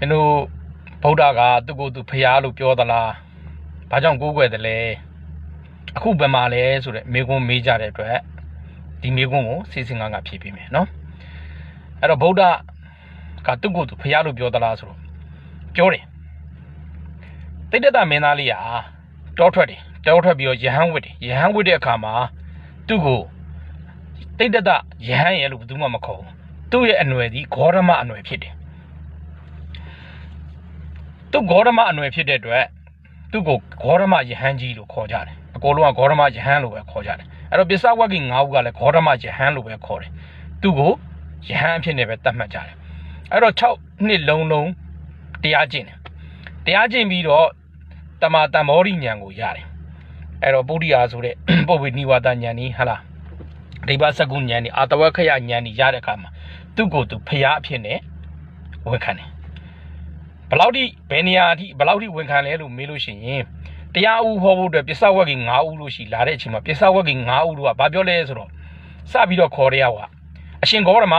မင်းတို့ဗုဒ္ဓကသူ့ကိုယ်သူဖျားလို့ပြောသလားဘာကြောင့်ကိုးကွယ်တယ်လဲအခုဘယ်မှာလဲဆိုတဲ့မိကွန်းမေးကြတဲ့အတွက်ဒီမိကွန်းကိုစီစဉ်ငါးငါဖြေပေးမယ်နော်အဲ့တော့ဗုဒ္ဓကသူ့ကိုယ်သူဖျားလို့ပြောသလားဆိုတော့ပြောတယ်တိတ္တတမင်းသားလေးဟာတောထွက်တယ်တောထွက်ပြီးတော့ယဟန်ဝစ်တယ်ယဟန်ဝစ်တဲ့အခါမှာသူ့ကိုတိတ္တတယဟန်ရဲ့လို့ဘယ်သူမှမခေါ်ဘူးသူ့ရဲ့အနွယ်ဒီဂေါရမအနွယ်ဖြစ်တယ် သူဂေါရမအနွယ်ဖြစ်တဲ့အတွက်သူ့ကိုဂေါရမယဟန်ကြီးလို့ခေါ်ကြတယ်အကုန်လုံးကဂေါရမယဟန်လို့ပဲခေါ်ကြတယ်အဲ့တော့ပစ္စဝဂ္ဂိ၅ဦးကလည်းဂေါရမယဟန်လို့ပဲခေါ်တယ်သူ့ကိုယဟန်အဖြစ်နဲ့ပဲသတ်မှတ်ကြတယ်အဲ့တော့6နှစ်လုံးလုံးတရားကျင့်တယ်တရားကျင့်ပြီးတော့တမာတမောရိညာကိုရတယ်အဲ့တော့ပုရိယာဆိုတဲ့ပုပ္ပိနိဝါဒညာနီဟလားဒိဗ္ဗစကုညာနီအာတဝခယညာနီရတဲ့အခါမှာသူ့ကိုယ်သူဖျားအဖြစ်နဲ့ဝန်ခံတယ် ဘယ်လောက်ထိဘယ်နေရာအထိဘယ်လောက်ထိဝန်ခံလဲလို့မေးလို့ရှိရင်တရားဥဟောဖို့အတွက်ပစ္စဝဂ္ဂိ9ဦးလို့ရှိလာတဲ့အချိန်မှာပစ္စဝဂ္ဂိ9ဦးတို့ကဘာပြောလဲဆိုတော့စပြီးတော့ခေါ်ရရကွာအရှင်ဂေါရမ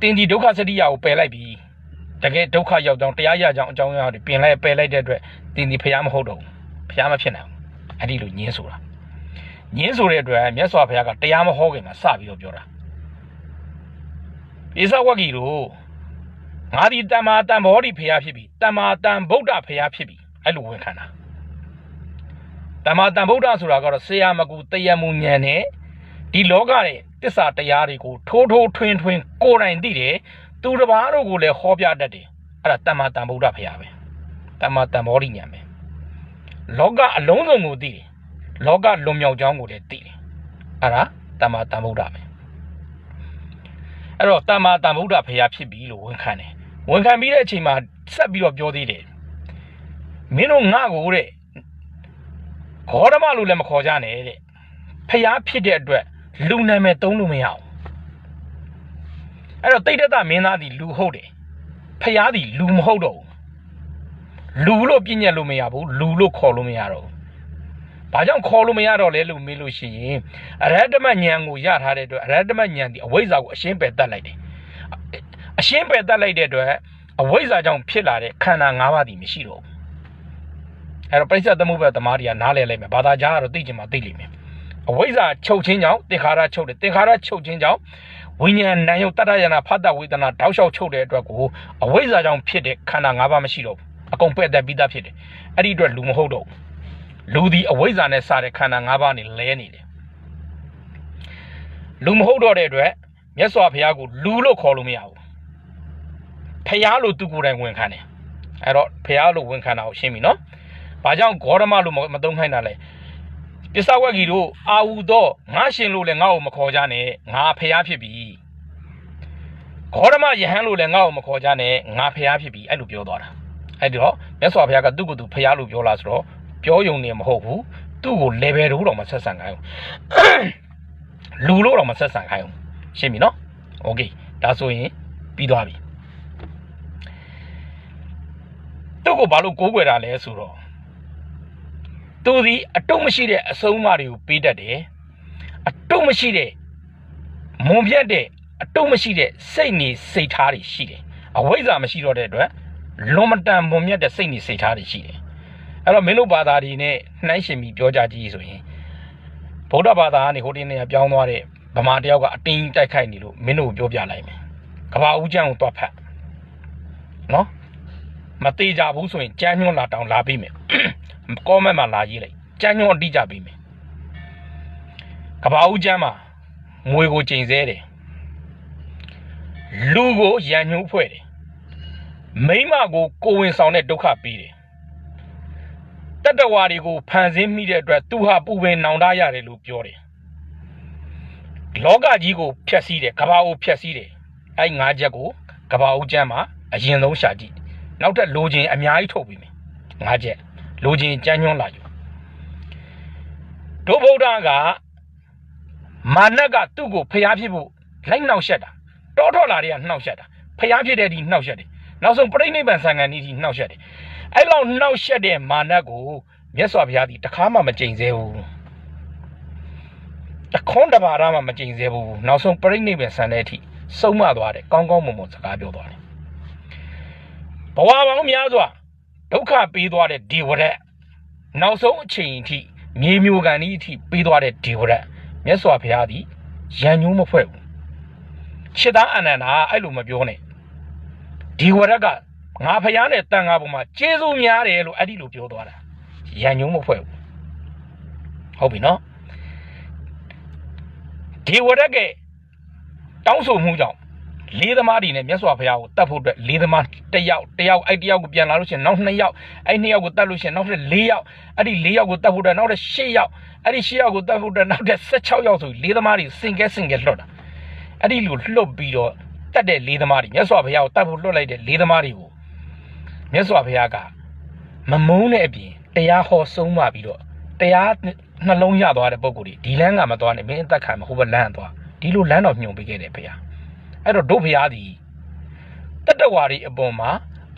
တင်ဒီဒုက္ခစရိယကိုပယ်လိုက်ပြီတကယ်ဒုက္ခရောက်ကြောင်းတရားရကြောင်းအကြောင်းအရာတွေပြင်လိုက်ပယ်လိုက်တဲ့အတွက်တင်ဒီဖျားမဟုတ်တော့ဘူးဖျားမဖြစ်နိုင်ဘူးအဲ့ဒီလိုညင်းဆိုတာညင်းဆိုတဲ့အတွက်မြတ်စွာဘုရားကတရားမဟောခင်မှာစပြီးတော့ပြောတာပစ္စဝဂ္ဂိတို့ ငါဒီတမ္မာတန်ဘောဓိဖရာဖြစ်ပြီတမ္မာတန်ဗုဒ္ဓဖရာဖြစ်ပြီအဲ့လိုဝန်ခံတာတမ္မာတန်ဗုဒ္ဓဆိုတာကတော့ဆေယမကူတယမှုဉာဏ်နဲ့ဒီလောကရဲ့တစ္ဆာတရားတွေကိုထိုးထိုးထွင်းထွင်းကိုယ်တိုင်သိတယ်သူတစ်ပါးတို့ကိုလည်းဟောပြတတ်တယ်အဲ့ဒါတမ္မာတန်ဗုဒ္ဓဖရာပဲတမ္မာတန်ဘောဓိဉာဏ်ပဲလောကအလုံးစုံကိုသိတယ်လောကလွန်မြောက်ကြောင်းကိုလည်းသိတယ်အဲ့ဒါတမ္မာတန်ဗုဒ္ဓပဲအဲ့တော့တမ္မာတန်ဗုဒ္ဓဖရာဖြစ်ပြီလို့ဝန်ခံတယ် ဝန်ခံပြီးတဲ့အချိန်မှာဆက်ပြီးတော့ပြောသေးတယ်မင်းတို့ငါ့ကိုတဲ့ခေါ်ဓမ္မလို့လည်းမခေါ်ကြနဲ့တဲ့ဖျားဖြစ်တဲ့အတွက်လူနာမည်သုံးလို့မရအောင်အဲ့တော့တိတ်တတမင်းသားဒီလူဟုတ်တယ်ဖျားဒီလူမဟုတ်တော့ဘူးလူလို့ပြည့်ညက်လို့မရဘူးလူလို့ခေါ်လို့မရတော့ဘူးဘာကြောင့်ခေါ်လို့မရတော့လဲလို့မေးလို့ရှိရင်အရဟတမဉာဏ်ကိုရထားတဲ့အတွက်အရဟတမဉာဏ်ဒီအဝိဇ္ဇာကိုအရှင်းပယ်တတ်လိုက်တယ် အရှင်းပယ်တတ်လိုက်တဲ့အတွက်အဝိဇ္ဇာကြောင့်ဖြစ်လာတဲ့ခန္ဓာ၅ပါးတည်မရှိတော့ဘူးအဲ့တော့ပြိဿသမုပ္ပါသမားတွေကနားလဲလိုက်မယ်ဘာသာကြားကတော့သိချင်မှသိလိမ့်မယ်အဝိဇ္ဇာချုပ်ခြင်းကြောင့်သင်္ခါရချုပ်တယ်သင်္ခါရချုပ်ခြင်းကြောင့်ဝိညာဉ်နာယုတ်တတ္တယနာဖတ်တဝေဒနာတောက်လျှောက်ချုပ်တဲ့အတွက်ကိုအဝိဇ္ဇာကြောင့်ဖြစ်တဲ့ခန္ဓာ၅ပါးမရှိတော့ဘူးအကုန်ပယ်တတ်ပြီးသားဖြစ်တယ်အဲ့ဒီအတွက်လူမဟုတ်တော့ဘူးလူဒီအဝိဇ္ဇာနဲ့စတဲ့ခန္ဓာ၅ပါးနေလဲနေတယ်လူမဟုတ်တော့တဲ့အတွက်မြတ်စွာဘုရားကိုလူလို့ခေါ်လို့မရဘူး ဖះလို့သူကိုယ်တိုင်ဝန်ခံတယ်အဲ့တော့ဖះလို့ဝန်ခံတာကိုရှင်းပြီနော်ဘာကြောင့်ဂေါရမလို့မမသုံးခိုင်းတာလဲပစ္စဝဂီတို့အာဟုသောငါရှင်လို့လည်းငါ့ကိုမခေါ်ကြနဲ့ငါဖះဖြစ်ပြီဂေါရမယဟန်လို့လည်းငါ့ကိုမခေါ်ကြနဲ့ငါဖះဖြစ်ပြီအဲ့လိုပြောသွားတာအဲ့ဒီတော့မြတ်စွာဘုရားကသူ့ကိုယ်သူဖះလို့ပြောလာဆိုတော့ပြောယုံနေမဟုတ်ဘူးသူ့ကို level တို့တော့မဆက်ဆံခိုင်းဘူးလူလို့တော့မဆက်ဆံခိုင်းဘူးရှင်းပြီနော်โอเคဒါဆိုရင်ပြီးသွားပြီ သူ့ကိုဘာလို့ကိုးကွယ်တာလဲဆိုတော့သူဒီအတုံးမရှိတဲ့အဆုံးအမတွေကိုပေးတတ်တယ်အတုံးမရှိတဲ့မွန်ပြတ်တဲ့အတုံးမရှိတဲ့စိတ်နေစိတ်ထားတွေရှိတယ်အဝိဇ္ဇာမရှိတော့တဲ့အတွက်လွန်မတန်မွန်မြတ်တဲ့စိတ်နေစိတ်ထားတွေရှိတယ်အဲ့တော့မင်းတို့ဘာသာတွေနဲ့နှိုင်းရှင်ပြီးပြောကြကြည့်ဆိုရင်ဗုဒ္ဓဘာသာကနေဟိုတင်းနေပြောင်းသွားတဲ့ဗမာတယောက်ကအတင်းကြီးတိုက်ခိုက်နေလို့မင်းတို့ကိုပြောပြလိုက်မယ်ကဘာဦးကျန်းကိုတွတ်ဖတ်နော် မသေးကြဘူးဆိုရင်ကြမ်းညွန့်လာတောင်လာပြီးမယ်ကောမန့်မှာလာရေးလိုက်ကြမ်းညွန့်အတိကြပြီးမယ်ကဘာဦးကျမ်းမှာငွေကိုချိန်ဆဲတယ်လူကိုရန်ညှိုးဖွဲ့တယ်မိမကိုကိုဝင်ဆောင်တဲ့ဒုက္ခပေးတယ်တတ္တဝါတွေကိုဖန်ဆင်းမိတဲ့အတွက်သူဟာပူပင်နောင်တရတယ်လို့ပြောတယ်လောကကြီးကိုဖျက်ဆီးတယ်ကဘာကိုဖျက်ဆီးတယ်အဲ့ငါးချက်ကိုကဘာဦးကျမ်းမှာအရင်ဆုံးရှာကြည့် နောက်ထပ်လိုချင်အများကြီးထုတ်ပြီးမယ်ငါးချက်လိုချင်ကြမ်းညွှန်းလာကြဒုဗုဒ္ဓကမာနကသူ့ကိုဖျားဖြစ်ဖို့လိုက်နှောက်ရှက်တာတောထော်လာတွေကနှောက်ရှက်တာဖျားဖြစ်တဲ့ဒီနှောက်ရှက်တယ်နောက်ဆုံးပြိဋိဘံဆံငံဤဒီနှောက်ရှက်တယ်အဲ့လောက်နှောက်ရှက်တဲ့မာနကိုမြတ်စွာဘုရားဒီတခါမှမကြိမ်သေးဘူးတခွန်းတပါးမှမကြိမ်သေးဘူးနောက်ဆုံးပြိဋိဘံဆံတဲ့အထိစုံမသွားတယ်ကောင်းကောင်းမွန်မွန်စကားပြောသွားတယ် ဘဝပေါင်းများစွာဒုက္ခပေးသွားတဲ့ဒီဝရက်နောက်ဆုံးအချိန်အထိမြေမျိုးကန်ဤအထိပေးသွားတဲ့ဒီဝရက်မြတ်စွာဘုရားသည်ရန်ညိုးမဖွဲ့ဘူးရှစ်သားအနန္ဒာအဲ့လိုမပြောနဲ့ဒီဝရက်ကငါဖျားနဲ့တန်ငါပေါ်မှာကျေးဇူးများတယ်လို့အဲ့ဒီလိုပြောသွားတာရန်ညုံမဖွဲ့ဘူးဟုတ်ပြီနော်ဒီဝရက်ကတောင်းဆိုမှုကြောင့် လေးသမားတွေနဲ့မြတ်စွာဘုရားကိုတတ်ဖို့အတွက်လေးသမားတစ်ယောက်တစ်ယောက်အဲ့တစ်ယောက်ကိုပြန်လာလို့ရှိရင်နောက်နှစ်ယောက်အဲ့နှစ်ယောက်ကိုတတ်လို့ရှိရင်နောက်ထပ်၄ယောက်အဲ့ဒီ၄ယောက်ကိုတတ်ဖို့အတွက်နောက်ထပ်၈ယောက်အဲ့ဒီ၈ယောက်ကိုတတ်ဖို့အတွက်နောက်ထပ်16ယောက်ဆိုလေးသမားတွေစင်ကဲစင်ကဲလွတ်တာအဲ့ဒီလိုလွတ်ပြီးတော့တတ်တဲ့လေးသမားတွေမြတ်စွာဘုရားကိုတတ်ဖို့လွတ်လိုက်တဲ့လေးသမားတွေကိုမြတ်စွာဘုရားကမမုန်းတဲ့အပြင်တရားဟောဆုံးမပြီးတော့တရားနှလုံးရသွားတဲ့ပုံကိုယ်ဒီလမ်းကမသွားနဲ့မင်းအသက်ခံမဟုတ်ဘလမ်းသွားဒီလိုလမ်းတော်ညွှန်ပေးခဲ့တယ်ဘုရား အဲ့တော့ဒုဘုရားသည်တတ္တဝါတွေအပေါ်မှာ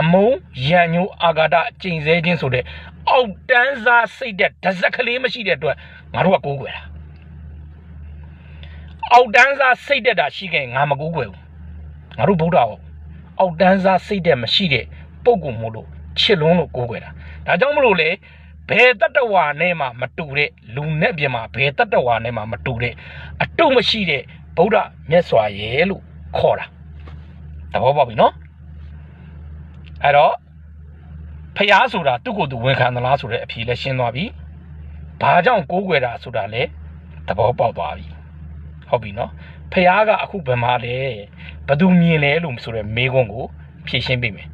အမုံရံညိုးအာဂါဒကျိန်ဆဲခြင်းဆိုတဲ့အောက်တန်းစားစိတ်တဲ့ဒဇက်ကလေးမရှိတဲ့အတွက်ငါတို့ကကိုးကွယ်တာအောက်တန်းစားစိတ်တဲ့တာရှိခဲ့ငါမကိုးကွယ်ဘူးငါတို့ဗုဒ္ဓဟောအောက်တန်းစားစိတ်တဲ့မရှိတဲ့ပုံကူမို့လို့ချစ်လုံးလို့ကိုးကွယ်တာဒါကြောင့်မလို့လေဘယ်တတ္တဝါနဲ့မှမတူတဲ့လူနဲ့ပြင်မှာဘယ်တတ္တဝါနဲ့မှမတူတဲ့အတုမရှိတဲ့ဗုဒ္ဓမြတ်စွာရဲ့လို့ ခေါ်တာသဘောပေါက်ပြီနော်အဲ့တော့ဖျားဆိုတာသူ့ကိုယ်သူဝန်ခံသလားဆိုတဲ့အဖြေလည်းရှင်းသွားပြီဘာကြောင့်ကိုးကွယ်တာဆိုတာလည်းသဘောပေါက်သွားပြီဟုတ်ပြီနော်ဖျားကအခုဘယ်မှာလဲဘသူမြင်လဲလို့ဆိုတဲ့မေးခွန်းကိုဖြေရှင်းပေးမယ်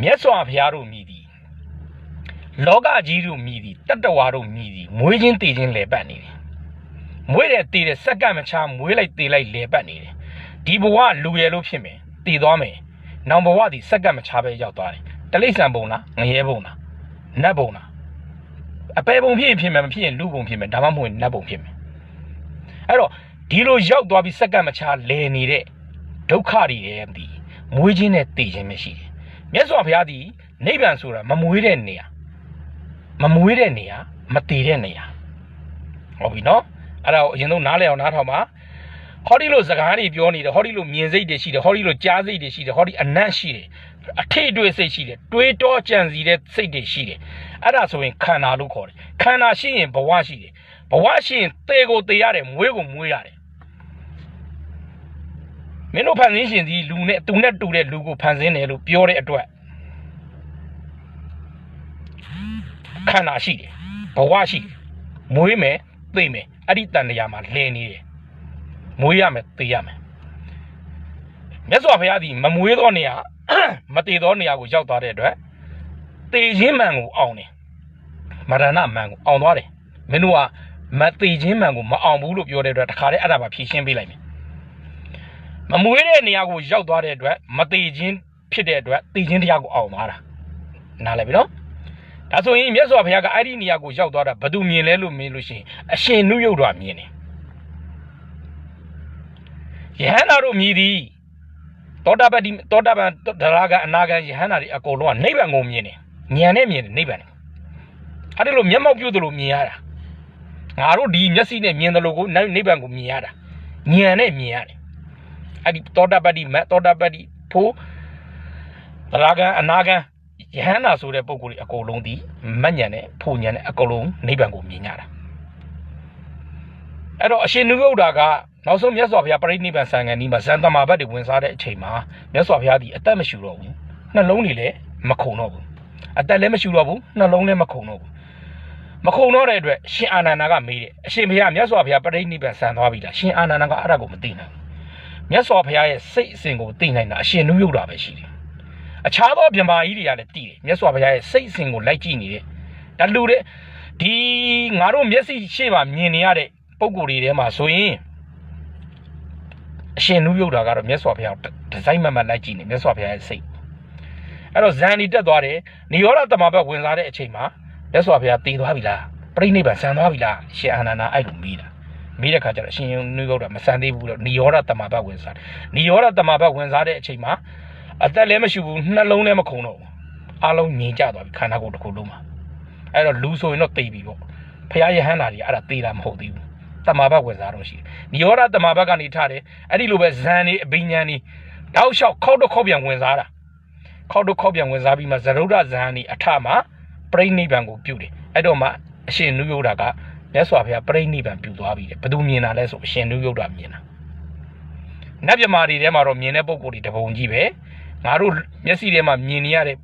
မြတ်စွာဘုရားတို့မြည်သည်လောကကြီးတို့မြည်သည်တတ္တဝါတို့မြည်သည်မွေးချင်းတည်ချင်းလဲပတ်နေတယ်မွေးတယ်တည်တယ်စက္ကန့်မချမွေးလိုက်တည်လိုက်လဲပတ်နေတယ် ဒီဘဝလူရယ်လို့ဖြစ်မယ်တည်သွားမယ်နောင်ဘဝဒီစက္ကန့်မချပဲရောက်သွားတယ်တလိษံပုံလားငရဲပုံလားနတ်ပုံလားအပေပုံဖြစ်ရင်ဖြစ်မယ်မဖြစ်ရင်လူပုံဖြစ်မယ်ဒါမှမဟုတ်နတ်ပုံဖြစ်မယ်အဲ့တော့ဒီလိုရောက်သွားပြီးစက္ကန့်မချလဲနေတဲ့ဒုက္ခတွေရဲ့ဒီမွေးခြင်းနဲ့တည်ခြင်းမရှိတယ်မြတ်စွာဘုရားဒီနိဗ္ဗာန်ဆိုတာမမွေးတဲ့နေရာမမွေးတဲ့နေရာမတည်တဲ့နေရာဟုတ်ပြီနော်အဲ့ဒါကိုအရင်ဆုံးနားလည်အောင်နားထောင်ပါ ဟောဒီလိုစကားတွေပြောနေတယ်ဟောဒီလိုမြင်စိတ်တွေရှိတယ်ဟောဒီလိုကြားစိတ်တွေရှိတယ်ဟောဒီအနတ်ရှိတယ်အထိတ်တွေးစိတ်ရှိတယ်တွေးတောကြံစီတဲ့စိတ်တွေရှိတယ်အဲ့ဒါဆိုရင်ခန္ဓာလို့ခေါ်တယ်ခန္ဓာရှိရင်ဘဝရှိတယ်ဘဝရှိရင်သေကိုသေရတယ်မွေးကိုမွေးရတယ်မင်းတို့ဖန်ဆင်းရှင်ဒီလူနဲ့သူနဲ့တူတဲ့လူကိုဖန်ဆင်းတယ်လို့ပြောတဲ့အတွက်ခန္ဓာရှိတယ်ဘဝရှိတယ်မွေးမယ်သိမယ်အဲ့ဒီတန်တရားမှာလဲနေတယ် မွေးရမယ်သိရမယ်မြတ်စွာဘုရားသည်မမွေးသောနေရာမတည်သောနေရာကိုရောက်သွားတဲ့အတွက်တည်ခြင်းမှန်ကိုအောင်တယ်မရဏမှန်ကိုအောင်သွားတယ်မင်းတို့ကမတည်ခြင်းမှန်ကိုမအောင်ဘူးလို့ပြောတဲ့အတွက်တခါတည်းအဲ့ဒါပါဖြေရှင်းပေးလိုက်မယ်မမွေးတဲ့နေရာကိုရောက်သွားတဲ့အတွက်မတည်ခြင်းဖြစ်တဲ့အတွက်တည်ခြင်းတရားကိုအောင်သွားတာနားလည်ပြီနော်ဒါဆိုရင်မြတ်စွာဘုရားကအဲ့ဒီနေရာကိုရောက်သွားတာဘယ်သူမြင်လဲလို့မြင်လို့ရှိရင်အရှင်နုယုတ်တော်မြင်တယ် ယဟန္တာတို့မြည်သည်တောတာပတိတောတာပန်ဒရာကအနာဂံယဟန္တာတွေအကုန်လုံးကနိဗ္ဗာန်ကိုမြင်တယ်ဉာဏ်နဲ့မြင်တယ်နိဗ္ဗာန်ကိုအဲ့ဒီလိုမျက်မှောက်ပြုသလိုမြင်ရတာငါတို့ဒီမျက်စိနဲ့မြင်တယ်လို့ကိုနိဗ္ဗာန်ကိုမြင်ရတာဉာဏ်နဲ့မြင်ရတယ်အဲ့ဒီတောတာပတိမတောတာပတိဖို့ဒရာကအနာဂံယဟန္တာဆိုတဲ့ပုံကိုယ်တွေအကုန်လုံးဒီမညံနဲ့ဖို့ညံနဲ့အကုန်လုံးနိဗ္ဗာန်ကိုမြင်ကြတာအဲ့တော့အရှင်နုဂုတ်တာက နောက်ဆုံးမြတ်စွာဘုရားပရိနိဗ္ဗာန်ဆံငံဒီမှာဇန်တမာဘတ်တွေဝင်စားတဲ့အချိန်မှာမြတ်စွာဘုရားဒီအသက်မရှိတော့ဘူးနှလုံးတွေလည်းမခုန်တော့ဘူးအသက်လည်းမရှိတော့ဘူးနှလုံးလည်းမခုန်တော့ဘူးမခုံတော့တဲ့အတွက်ရှင်အာနန္ဒာကမေးတယ်အရှင်ဘုရားမြတ်စွာဘုရားပရိနိဗ္ဗာန်ဆံသွားပြီလားရှင်အာနန္ဒာကအဲ့ဒါကိုမသိနိုင်ဘူးမြတ်စွာဘုရားရဲ့စိတ်အစဉ်ကိုသိနိုင်တာအရှင်နုယုတ်တာပဲရှိတယ်အခြားသောဗြဟ္မာကြီးတွေကလည်းတည်တယ်မြတ်စွာဘုရားရဲ့စိတ်အစဉ်ကိုလိုက်ကြည့်နေတယ်ဒါလူတဲ့ဒီငါတို့မျက်စိရှေ့မှာမြင်နေရတဲ့ပုံကိုယ်တွေထဲမှာဆိုရင် အရှင်နုယုတ်တာကတော့မြတ်စွာဘုရားဒီဇိုင်းမှန်မှန်လိုက်ကြည့်နေမြတ်စွာဘုရားရဲ့စိတ်အဲ့တော့ဇန်ဒီတက်သွားတယ်နိရောဓတမဘတ်ဝင်စားတဲ့အချိန်မှာမြတ်စွာဘုရားတည်သွားပြီလားပြိဋိဘံဆန်သွားပြီလားရှင်အာနန္ဒာအဲ့လိုမိတာမိတဲ့ခါကျတော့အရှင်နုယုတ်တာမဆန်သေးဘူးတော့နိရောဓတမဘတ်ဝင်စားတယ်နိရောဓတမဘတ်ဝင်စားတဲ့အချိန်မှာအသက်လည်းမရှိဘူးနှလုံးလည်းမခုန်တော့ဘူးအလုံးငြိမ်ကြသွားပြီခန္ဓာကိုယ်တစ်ခုလုံးမှာအဲ့တော့လူဆိုရင်တော့သိပြီပေါ့ဖရာယဟန္တာကြီးအဲ့ဒါသိတာမဟုတ်သေးဘူး တမာဘတ်ဝင်စားတော့ရှိတယ်နိရောဓတမာဘတ်ကနေထားတယ်အဲ့ဒီလိုပဲဇန်နေအဘိညာဉ်နေတောက်လျှောက်ခောက်တော့ခောက်ပြန်ဝင်စားတာခောက်တော့ခောက်ပြန်ဝင်စားပြီးမှဇရုဒ္ဓဇန်နီအထမှာပြိဋိဘံကိုပြုတယ်အဲ့တော့မှအရှင်နုယုဒ္ဓကမြတ်စွာဘုရားပြိဋိဘံပြုသွားပြီတဲ့ဘယ်သူမြင်တာလဲဆိုအရှင်နုယုဒ္ဓမြင်တာနတ်မြမာတွေထဲမှာတော့မြင်တဲ့ပုံကိုယ်တွေတပုံကြီးပဲငါတို့မျက်စိထဲမှာမြင်နေရတဲ့